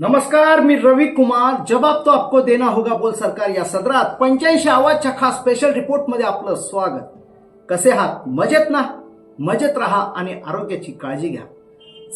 नमस्कार मी रवी कुमार. जबाब तो आपको देना होगा बोल सरकार या सदरात. पंच्याऐंशी आवाजच्या खास स्पेशल रिपोर्टमध्ये आपलं स्वागत. कसे आहात? मजेत ना? मजेत राहा आणि आरोग्याची काळजी घ्या.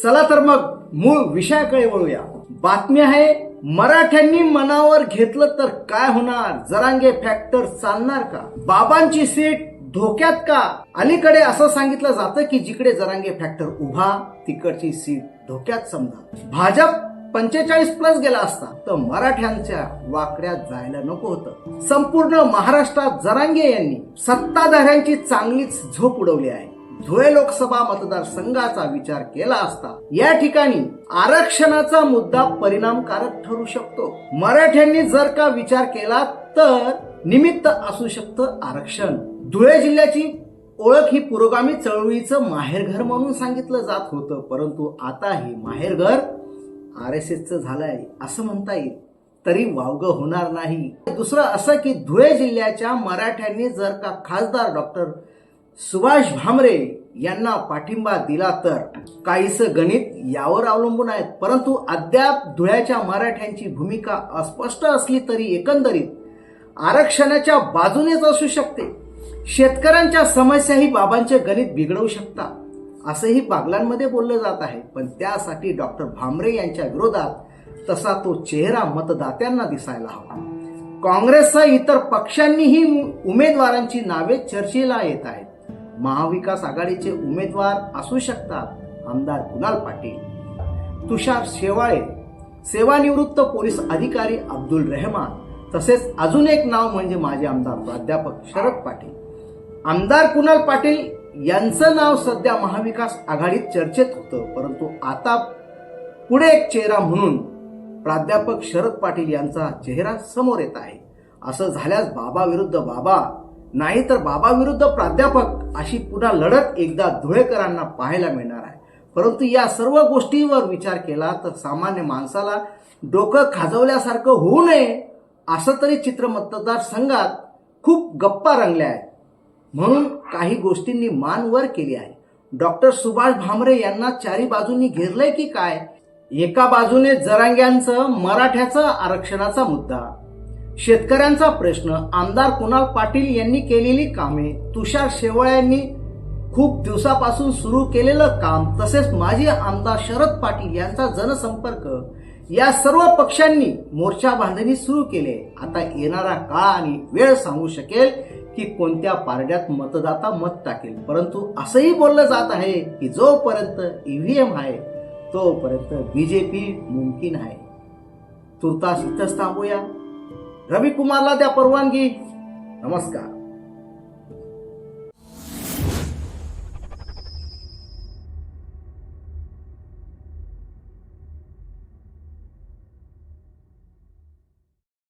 चला तर मग मूळ विषयाकडे वळूया. बातमी आहे मराठ्यांनी मनावर घेतलं तर काय होणार? जरांगे फॅक्टर चालणार का? बाबांची सीट धोक्यात का? अलीकडे असं सांगितलं जातं की जिकडे जरांगे फॅक्टर उभा तिकडची सीट धोक्यात समजा. भाजप पंचेचाळीस प्लस गेला असता तर मराठ्यांच्या वाकड्यात जायला नको होतं. संपूर्ण महाराष्ट्रात जरांगे यांनी सत्ताधाऱ्यांची चांगलीच झोप उडवली आहे. धुळे लोकसभा मतदारसंघाचा विचार केला असता या ठिकाणी आरक्षणाचा मुद्दा परिणामकारक ठरू शकतो. मराठ्यांनी जर का विचार केला तर निमित्त असू शकतं आरक्षण. धुळे जिल्ह्याची ओळख ही पुरोगामी चळवळीचं माहेरघर म्हणून सांगितलं जात होतं परंतु आता हे माहेरघर आर एस एसचं झालंय असं म्हणता येईल. तरी वावगं होणार नाही. दुसरं असं की धुळे जिल्ह्याच्या मराठ्यांनी जर का खासदार डॉक्टर सुभाष भामरे यांना पाठिंबा दिला तर काहीस गणित यावर अवलंबून आहेत. परंतु अद्याप धुळ्याच्या मराठ्यांची भूमिका अस्पष्ट असली तरी एकंदरीत आरक्षणाच्या बाजूनेच असू शकते. शेतकऱ्यांच्या समस्याही बाबांचे गणित बिघडवू शकतात. असंही बागलांमध्ये बोललं जात आहे. पण त्यासाठी डॉक्टर भामरे यांच्या विरोधात तसा तो चेहरा मतदात्यांना दिसायला हवा. काँग्रेससह इतर पक्षांनीही उमेदवारांची नावे चर्चेला येत आहेत. महाविकास आघाडीचे उमेदवार असू शकतात आमदार कुणाल पाटील. तुषार शेवाळे सेवानिवृत्त पोलीस अधिकारी अब्दुल रेहमान तसेच अजून एक नाव म्हणजे माझे आमदार प्राध्यापक शरद पाटील. आमदार कुणाल पाटील यांचं नाव सध्या महाविकास आघाडीत चर्चेत होतं परंतु आता पुढे एक चेहरा म्हणून प्राध्यापक शरद पाटील यांचा चेहरा समोर येत आहे. असं झाल्यास बाबा विरुद्ध बाबा नाही तर बाबा विरुद्ध प्राध्यापक अशी पुन्हा लढत एकदा धुळेकरांना पाहायला मिळणार आहे. परंतु या सर्व गोष्टींवर विचार केला तर सामान्य माणसाला डोकं खाजवल्यासारखं होऊ नये असं तरी चित्र मतदारसंघात खूप गप्पा रंगल्या आहेत. म्हणून काही गोष्टींनी मान वर केली आहे. डॉक्टर सुभाष भामरे यांना चारी बाजूंनी घेरलंय की काय? एका बाजूने जरांग्यांचं मराठ्याचं आरक्षणाचा मुद्दा. शेतकऱ्यांचा प्रश्न आमदार कुणाल पाटील यांनी केलेली कामे तुषार शेवळे यांनी खूप दिवसापासून सुरू केलेलं काम तसेच माजी आमदार शरद पाटील यांचा जनसंपर्क या सर्व पक्षांनी मोर्चा बांधणी सुरू केले. आता येणारा काळ आणि वेळ सांगू शकेल की कोणत्या पारड्यात मतदाता मत टाकेल. परंतु असंही बोललं जात आहे की जोपर्यंत ईव्हीएम आहे तोपर्यंत बीजेपी मुमकिन आहे. तुर्तास इथंच थांबूया. रवी कुमारला द्या परवानगी. नमस्कार.